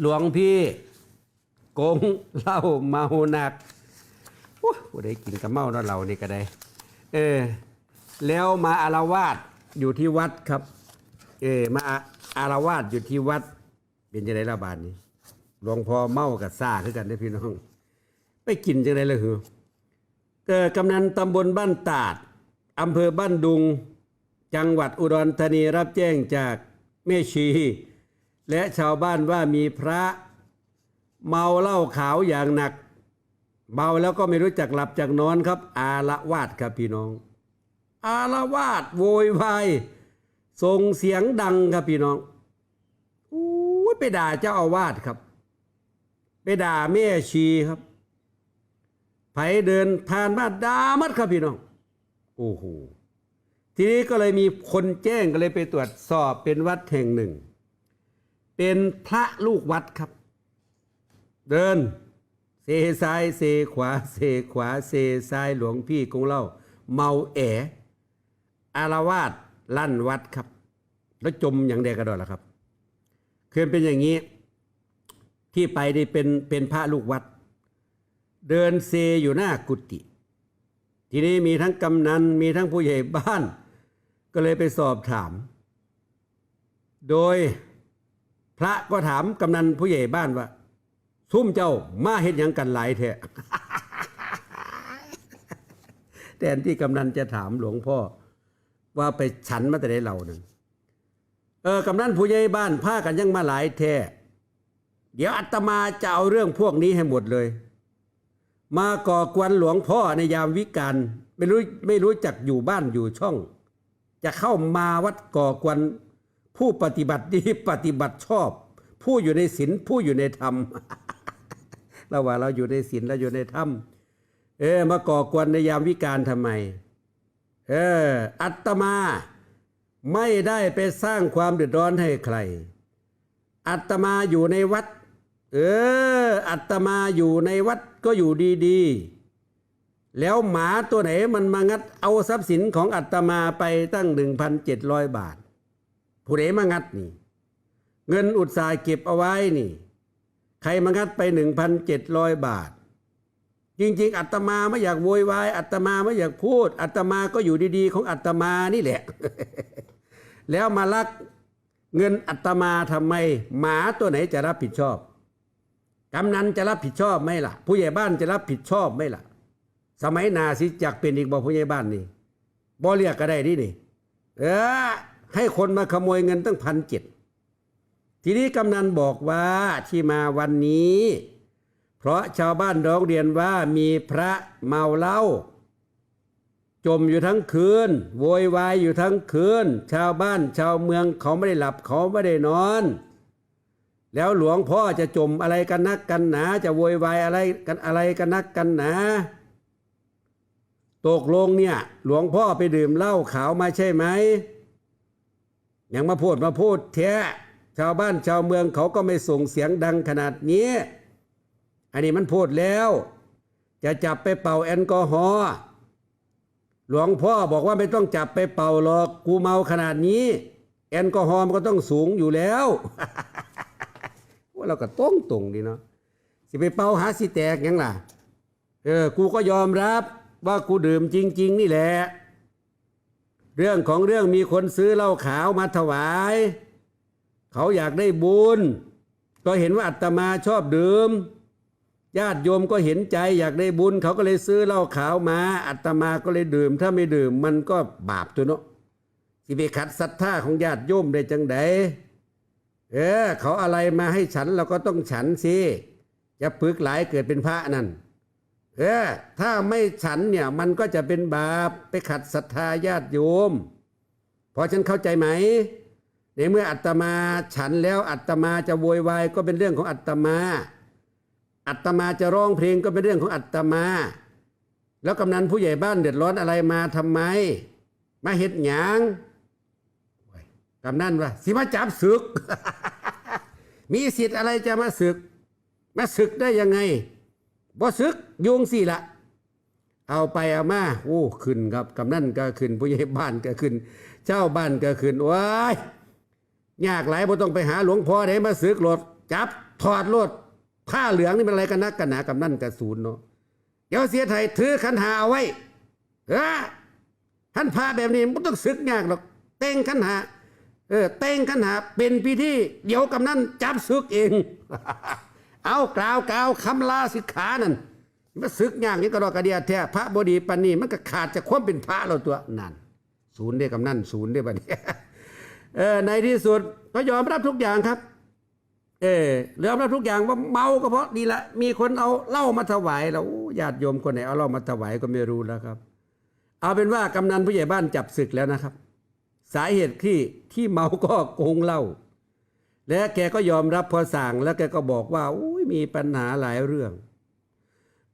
หลวงพี่โกงเหล้าเมาหนักโอ้บ่ได้กินกับเมาเนาะเรานี่ก็ได้ เออ แล้วมาอารวาสอยู่ที่วัดครับ เออ มาอารวาสอยู่ที่วัด เป็นจังไดล่ะบาดนี้หลวงพ่อเมากับซ่าคือกันได้พี่น้อง ไปกินจังไดเลยคือเกิดกำนันตำบลบ้านตาดอำเภอบ้านดุง จังหวัดอุดรธานีรับแจ้งจากแม่ชี และชาวบ้านว่ามีพระเมาเหล้าขาวอย่างหนัก เมาแล้วก็ไม่รู้จักหลับจากนอนครับ อาละวาดครับพี่น้อง อาละวาดโวยวายส่งเสียงดังครับพี่น้องอู้ยไปด่าเจ้าอาวาสครับ ไปด่าแม่ชีครับไผเดินผ่านมาด่ามัดครับพี่น้อง โอ้โหทีนี้ก็เลยมีคนแจ้งก็เลยไปตรวจสอบเป็นวัดแห่งหนึ่ง เป็นพระลูกวัดครับ เดินเซซ้ายเซขวาเซขวาเซซ้ายหลวงพี่กงเล่า เมาแออารวาสลั่นวัดครับ แล้วจมอย่างเดียวกันดอล่ะครับเคือเป็นอย่างนี้ ที่ไปนี่เป็นเป็นพระลูกวัด เดินเซอยู่หน้ากุฏิทีนี้มีทั้งกำนันมีทั้งผู้ใหญ่บ้าน ก็เลยไปสอบถาม โดย พระก็ถามกำนันผู้ใหญ่บ้านว่าซุ่มเจ้ามาเห็นยังกันหลายแท้แทนที่กำนันจะถามหลวงพ่อ ว่าไปฉันมาแต่ไหนเหล่านั้นเออกำนันผู้ใหญ่บ้านพากันยังมาหลายแท้เดี๋ยวอาตมาจะเอาเรื่องพวกนี้ให้หมดเลย มาก่อกวนหลวงพ่อในยามวิกาลไม่รู้ไม่รู้จักอยู่บ้านอยู่ช่อง จะเข้ามาวัดก่อกวน ผู้ปฏิบัติดีปฏิบัติชอบ ผู้อยู่ในศีลผู้อยู่ในธรรมเราว่าเราอยู่ในศีลเราอยู่ในธรรมเออมาก่อกวนในยามวิกาลทำไม เออ อัตมาไม่ได้ไปสร้างความเดือดร้อนให้ใคร อัตมาอยู่ในวัด เออ อัตมาอยู่ในวัดก็อยู่ดีๆ แล้วหมาตัวไหนมันมางัดเอาทรัพย์สินของอัตมาไปตั้งหนึ่งพันเจ็ดร้อยบาท ผู้ใดมางัดนี่ เงินอุตสาห์เก็บเอาไว้นี่ ใครมางัดไปหนึ่งพันเจ็ดร้อยบาท จริง ๆ อัตมาไม่อยากโวยวายอัตมาไม่อยากพูด อัตมาก็อยู่ดีๆ ของอัตมานี่แหละ แล้วมาลักเงินอัตมาทำไม หมาตัวไหนจะรับผิดชอบกำนันจะรับผิดชอบไหมล่ะ ผู้ใหญ่บ้านจะรับผิดชอบไหมล่ะ สมัยนาสิจักเป็นอีกบ่ผู้ใหญ่บ้านนี่บ่เรียกก็ได้ดินี่ เออ ให้คนมาขโมยเงินตั้งพันเจ็ดทีนี้กำนันบอกว่าที่มาวันนี้ เพราะชาวบ้านร้องเรียนว่ามีพระเมาเหล้าจมอยู่ทั้งคืน โวยวายอยู่ทั้งคืน ชาวบ้านชาวเมืองเขาไม่ได้หลับเขาไม่ได้นอน แล้วหลวงพ่อจะจมอะไรกันนักกันหนา จะโวยวายอะไรกันอะไรกันนักกันหนาตกลงเนี่ย หลวงพ่อไปดื่มเหล้าขาวมาใช่ไหม ยังมาพูดมาพูดแท้ชาวบ้านชาวเมืองเขาก็ไม่ส่งเสียงดังขนาดนี้ อันนี้มันพูดแล้ว จะจับไปเป่าแอลกอฮอล์หลวงพ่อบอกว่าไม่ต้องจับไปเป่าหรอกกูเมาขนาดนี้ แอลกอฮอล์มันก็ต้องสูงอยู่แล้วว่าเราก็ต้องตรงดีเนาะสิไปเป่าหาสิแตกยังล่ะเออกูก็ยอมรับว่ากูดื่มจริง ๆ นี่แหละ เรื่องของเรื่องมีคนซื้อเหล้าขาวมาถวาย เขาอยากได้บุญ ก็เห็นว่าอัตมาชอบดื่ม ญาติโยมก็เห็นใจอยากได้บุญ เขาก็เลยซื้อเหล้าขาวมา อัตมาก็เลยดื่ม ถ้าไม่ดื่มมันก็บาปตัวเนาะสิไปขัดศรัทธาของญาติโยมได้จังไดเออ เขาอะไรมาให้ฉันเราก็ต้องฉันสิจะพึกหลายเกิดเป็นพระนั่น เออถ้าไม่ฉันเนี่ยมันก็จะเป็นบาปไปขัดศรัทธาญาติโยมพอฉันเข้าใจไหม ในเมื่ออัตมาฉันแล้วอัตมาจะโวยวายก็เป็นเรื่องของอัตมา อัตมาจะร้องเพลงก็เป็นเรื่องของอัตมา แล้วกำนันผู้ใหญ่บ้านเดือดร้อนอะไรมาทำไม มาเฮ็ดหยางกำนันว่าสิมาจับศึก มีสิทธิ์อะไรจะมาศึก มาศึกได้ยังไง บ่ศึกยุงสิละเอาไปเอามาโอ้ขึ้นครับกำนั่นก็ขึ้นผู้ใหญ่บ้านก็ขึ้น เจ้าบ้านก็ขึ้นว้ายยากหลายบ่ต้องไปหาหลวงพ่อได้มาศึกหลดจับถอดโลดผ้าเหลืองนี่มันอะไรกันนักกันหนากับนั่นกับศูนย์เนาะเดี๋ยวเสียไทยถือขันหาเอาไว้เออท่านพาแบบนี้มันต้องศึกยากหรอกเต้งขันหาเออเต้งขันหาเป็นพิธีเดี๋ยวกับนั่นจับศึกเอง เอากล่าวกล่าวคำลาสิกขานั่นมันศึกย่ากนี่ก็ดอกระเดียแท้พระบดีปันนี่มันก็ขาดจากความเป็นพระเราตัวนั่นศูนย์ได้กับนั่นศูนย์ได้บัดนี้เออในที่สุดก็ยอมรับทุกอย่างครับ เออยอมรับทุกอย่างว่าเมาก็เพราะนี่แหละมีคนเอาเหล้ามาถวายแล้วญาติโยมคนไหนเอาเหล้ามาถวายก็ไม่รู้แล้วครับ เอาเป็นว่ากำนันผู้ใหญ่บ้านจับศึกแล้วนะครับ สาเหตุที่ที่เมาก็โกงเหล้า และแกก็ยอมรับพอสั่งแล้วแกก็บอกว่าอุ้ยมีปัญหาหลายเรื่อง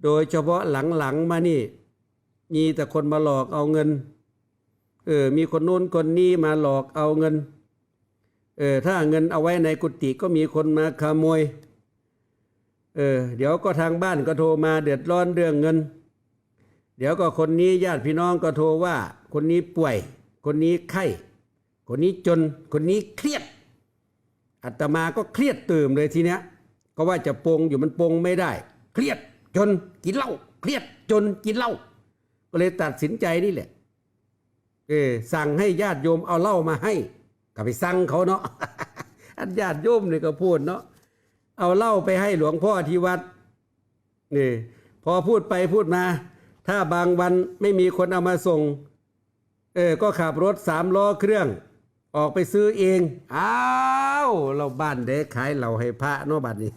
โดยเฉพาะหลังๆมานี่ มีแต่คนมาหลอกเอาเงิน เออ มีคนโน้นคนนี้มาหลอกเอาเงิน เออ ถ้าเงินเอาไว้ในกุฏิก็มีคนมาขโมย เออ เดี๋ยวก็ทางบ้านก็โทรมาเดือดร้อนเรื่องเงิน เดี๋ยวก็คนนี้ญาติพี่น้องก็โทรว่า คนนี้ป่วย คนนี้ไข้ คนนี้จน คนนี้เครียด อาตมาก็เครียดตื่มเลยทีเนี้ยก็ว่าจะปรงอยู่มันปรงไม่ได้ เครียดจนกินเหล้าเครียดจนกินเหล้าก็เลยตัดสินใจนี่แหละเออสั่งให้ญาติโยมเอาเหล้ามาให้ก็ไปสั่งเขาเนาะอันญาติโยมเนี่ยก็พูดเนาะเอาเหล้าไปให้หลวงพ่อที่วัดนี่พอพูดไปพูดมา ถ้าบางวันไม่มีคนเอามาส่งเออก็ขับรถสามล้อเครื่อง ออกไปซื้อเอง อ้าว เราบ้านเด็กขายเราให้พระเนาะบัดนี้